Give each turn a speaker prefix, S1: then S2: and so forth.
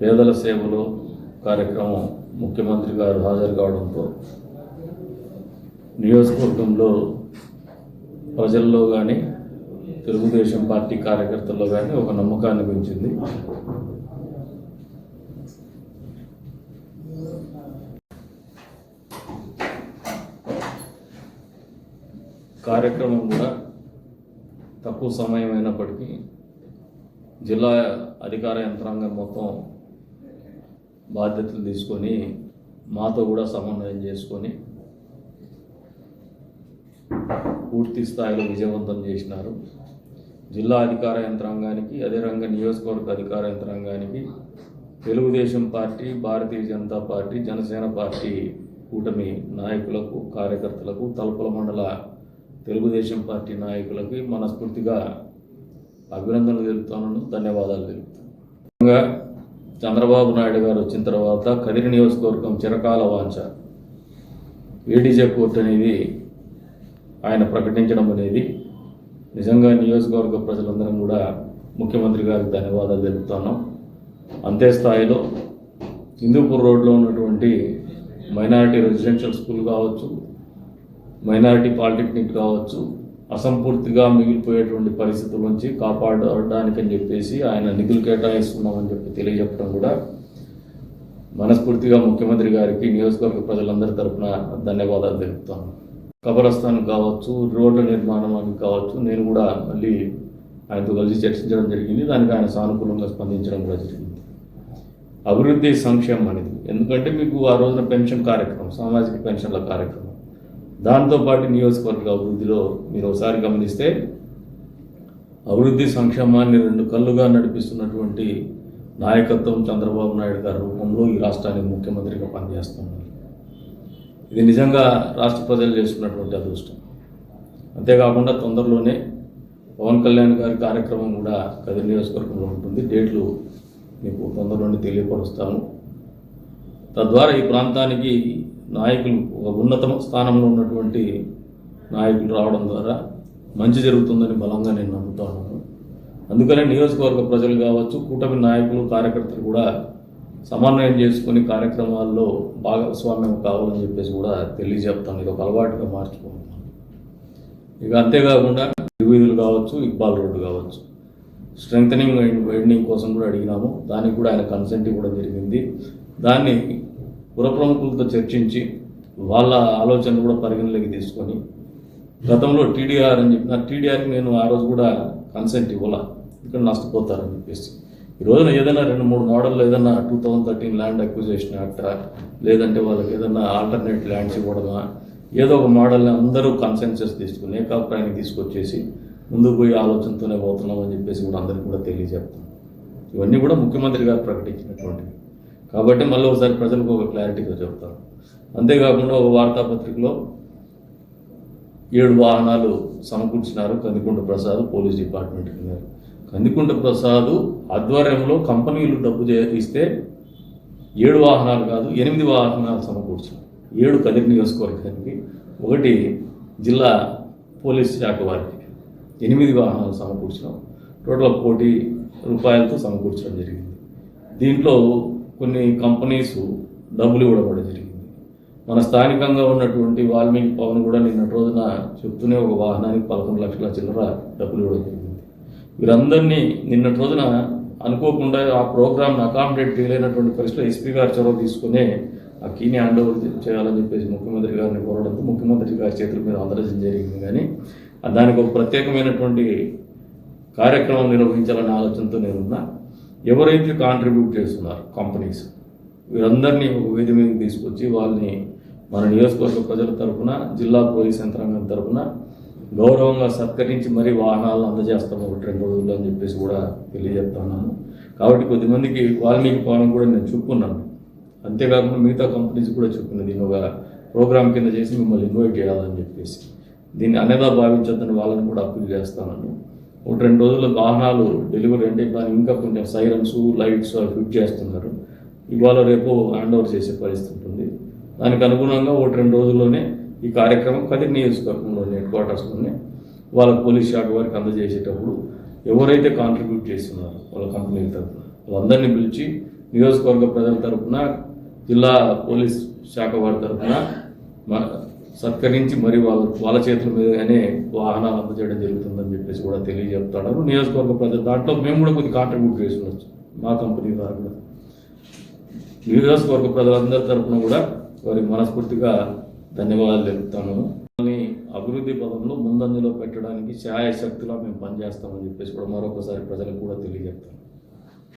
S1: పేదల సేవలు కార్యక్రమం ముఖ్యమంత్రి గారు హాజరు కావడంతో నియోజకవర్గంలో ప్రజల్లో కానీ తెలుగుదేశం పార్టీ కార్యకర్తల్లో కానీ ఒక నమ్మకాన్ని పెంచింది. కార్యక్రమం కూడా తక్కువ సమయం అయినప్పటికీ జిల్లా అధికార యంత్రాంగం మొత్తం బాధ్యతలు తీసుకొని మాతో కూడా సమన్వయం చేసుకొని పూర్తి స్థాయిలో విజయవంతం చేసినారు. జిల్లా అధికార యంత్రాంగానికి అదే నియోజకవర్గ అధికార యంత్రాంగానికి Telugu Desam party Bharatiya Janata party Janasena party కూటమి నాయకులకు కార్యకర్తలకు తలుపుల మండల తెలుగుదేశం పార్టీ నాయకులకి మనస్ఫూర్తిగా అభినందనలు తెలుపుతాను. ధన్యవాదాలు తెలుపుతాను. చంద్రబాబు నాయుడు గారు వచ్చిన తర్వాత కదిరి నియోజకవర్గం చిరకాల వాంఛ. ఏడీజే కోర్టు అనేది ఆయన ప్రకటించడం అనేది నిజంగా నియోజకవర్గ ప్రజలందరం కూడా ముఖ్యమంత్రి గారికి ధన్యవాదాలు తెలుపుతున్నాం. అంతే స్థాయిలో హిందూపూర్ రోడ్లో ఉన్నటువంటి మైనారిటీ రెసిడెన్షియల్ స్కూల్ కావచ్చు మైనారిటీ పాలిటెక్నిక్ కావచ్చు అసంపూర్తిగా మిగిలిపోయేటువంటి పరిస్థితుల నుంచి కాపాడడానికని చెప్పేసి ఆయన నిధులు కేటాయిస్తున్నామని చెప్పి తెలియజెప్పడం కూడా మనస్ఫూర్తిగా ముఖ్యమంత్రి గారికి నియోజకవర్గ ప్రజలందరి తరఫున ధన్యవాదాలు తెలుపుతాను. కబరస్థాన్ కావచ్చు రోడ్ల నిర్మాణానికి కావచ్చు నేను కూడా మళ్ళీ ఆయనతో కలిసి చర్చించడం జరిగింది. దానికి ఆయన సానుకూలంగా స్పందించడం కూడా జరిగింది. అభివృద్ధి సంక్షేమం అనేది. ఎందుకంటే మీకు ఆ రోజున పెన్షన్ కార్యక్రమం సామాజిక పెన్షన్ల కార్యక్రమం. దాంతోపాటు నియోజకవర్గ అభివృద్ధిలో మీరు ఒకసారి గమనిస్తే అభివృద్ధి సంక్షేమాన్ని రెండు కళ్ళుగా నడిపిస్తున్నటువంటి నాయకత్వం చంద్రబాబు నాయుడు గారి రూపంలో ఈ రాష్ట్రానికి ముఖ్యమంత్రిగా పనిచేస్తున్నారు. ఇది నిజంగా రాష్ట్ర ప్రజలు చేసుకున్నటువంటి అదృష్టం. అంతేకాకుండా తొందరలోనే పవన్ కళ్యాణ్ గారి కార్యక్రమం కూడా కదిరి నియోజకవర్గంలో ఉంటుంది. డేట్లు మీకు తొందరలోనే తెలియపరుస్తాను తద్వారా ఈ ప్రాంతానికి నాయకులు ఒక ఉన్నత స్థానంలో ఉన్నటువంటి నాయకులు రావడం ద్వారా మంచి జరుగుతుందని బలంగా నేను నమ్ముతాను అందుకనే నియోజకవర్గ ప్రజలు కావచ్చు కూటమి నాయకులు కార్యకర్తలు కూడా సమన్వయం చేసుకుని కార్యక్రమాల్లో భాగస్వామ్యం కావాలని చెప్పేసి కూడా తెలియజేస్తాను. ఇది ఒక అలవాటుగా మార్చుకుంటున్నాను. ఇక అంతేకాకుండా వీధులు కావచ్చు ఇక్బాల్ రోడ్డు కావచ్చు. స్ట్రెంగ్ వైండింగ్ కోసం కూడా అడిగినాము. దానికి కూడా ఆయన కన్సెంట్ ఇవ్వడం జరిగింది. దాన్ని పుర ప్రముఖులతో చర్చించి వాళ్ళ ఆలోచనలు కూడా పరిగణలోకి తీసుకొని గతంలో టీడీఆర్ అని చెప్పిన టీడీఆర్కి నేను ఆ రోజు కూడా కన్సెంట్ ఇవ్వాల? ఇక్కడ నష్టపోతారని చెప్పేసి. ఈ రోజున ఏదైనా రెండు మూడు మోడల్లో ఏదైనా two thousand thirteen land acquisition act లేదంటే వాళ్ళకి ఏదైనా ఆల్టర్నేట్ ల్యాండ్స్ ఇవ్వడమా? ఏదో ఒక మోడల్ని అందరూ కన్సెన్సెస్ తీసుకుని ఏకాభిప్రాయానికి తీసుకొచ్చేసి ముందుకు పోయి ఆలోచనతోనే పోతున్నాం అని చెప్పేసి కూడా అందరికీ కూడా తెలియజేస్తాం ఇవన్నీ కూడా ముఖ్యమంత్రి గారు ప్రకటించినటువంటివి. కాబట్టి మళ్ళీ ఒకసారి ప్రజలకు ఒక క్లారిటీగా చెప్తారు అంతేకాకుండా ఒక వార్తాపత్రికలో ఏడు వాహనాలు సమకూర్చినారు. కందికుంట ప్రసాద్ పోలీస్ డిపార్ట్మెంట్ ఉన్నారు కందికుంట ప్రసాద్ ఆధ్వర్యంలో కంపెనీలు డబ్బు చే- ఇస్తే ఏడు వాహనాలు కాదు ఎనిమిది వాహనాలు సమకూర్చారు ఏడు కదిరి నియోజకవర్గానికి ఒకటి జిల్లా పోలీస్ శాఖ వారికి ఎనిమిది వాహనాలు సమకూర్చడం టోటల్ కోటి రూపాయలతో సమకూర్చడం జరిగింది. దీంట్లో కొన్ని కంపెనీస్ డబ్బులు ఇవ్వడం జరిగింది. మన స్థానికంగా ఉన్నటువంటి వాల్మీకి పవన్ కూడా నిన్నటి రోజున చెప్తూనే ఒక వాహనానికి పదకొండు లక్షల చిల్లర డబ్బులు ఇవ్వడం జరిగింది. వీరందరినీ నిన్నటి రోజున అనుకోకుండా ఆ ప్రోగ్రామ్ను అకామిడేట్ చేయలేనటువంటి పరిస్థితిలో ఎస్పీ గారు చొరవ తీసుకునే ఆ కీని హ్యాండ్ ఓవర్ చేయాలని చెప్పేసి ముఖ్యమంత్రి గారిని కోరడంతో ముఖ్యమంత్రి గారి చేతుల మీద అందజేయడం జరిగింది. కానీ దానికి ఒక ప్రత్యేకమైనటువంటి కార్యక్రమం నిర్వహించాలనే ఆలోచనతో నేనున్నా. ఎవరైతే కాంట్రిబ్యూట్ చేస్తున్నారు కంపెనీస్ వీరందరినీ ఒక వేది మీదకి తీసుకొచ్చి వాళ్ళని మన నియోజకవర్గ ప్రజల తరఫున జిల్లా పోలీస్ యంత్రాంగం తరఫున గౌరవంగా సత్కరించి మరీ వాహనాలను అందజేస్తాం ఒకటి రెండు రోజుల్లో అని చెప్పేసి కూడా తెలియజేస్తున్నాను కాబట్టి కొద్దిమందికి వాల్మీకి భవనం కూడా నేను చెప్పుకున్నాను అంతేకాకుండా మిగతా కంపెనీస్ కూడా చెప్పుకున్నాను దీన్ని ఒక ప్రోగ్రామ్ కింద చేసి మిమ్మల్ని ఇన్వైట్ చేయాలని చెప్పేసి. దీన్ని అనేదా భావించొద్దని వాళ్ళని కూడా అప్పీల్ చేస్తాను ఒక రెండు రోజుల్లో వాహనాలు డెలివరీ అంటే ఇంకా కొంచెం సైరన్స్ లైట్స్ అవి ఫిట్ చేస్తున్నారు. ఇవాళ రేపు హ్యాండ్ ఓవర్ చేసే పరిస్థితి ఉంటుంది. దానికి అనుగుణంగా ఒకటి రెండు రోజుల్లోనే ఈ కార్యక్రమం కదిరి నియోజకవర్గంలోని హెడ్ క్వార్టర్స్లోనే వాళ్ళ పోలీస్ శాఖ వారికి అందజేసేటప్పుడు ఎవరైతే కాంట్రిబ్యూట్ చేస్తున్నారో వాళ్ళ కంపెనీల తరఫున వాళ్ళందరినీ పిలిచి నియోజకవర్గ ప్రజల తరఫున జిల్లా పోలీస్ శాఖ వారి తరఫున సత్కరించి మరి వాళ్ళ వాళ్ళ చేతుల మీదగానే వాహనాలు అందజేయడం జరుగుతుందని చెప్పేసి కూడా తెలియజెప్తున్నారు. నియోజకవర్గ ప్రజలు దాంట్లో మేము కూడా కొద్ది కాంట్రిబ్యూట్ చేసి ఉండొచ్చు మా కంపెనీ ద్వారా కూడా. నియోజకవర్గ ప్రజలందరి తరఫున కూడా వారికి మనస్ఫూర్తిగా ధన్యవాదాలు తెలుపుతాను. వాళ్ళని అభివృద్ధి పదంలో ముందంజలో పెట్టడానికి శాయశక్తిలా మేము పనిచేస్తామని చెప్పేసి కూడా మరొకసారి ప్రజలకు కూడా తెలియజెప్తాను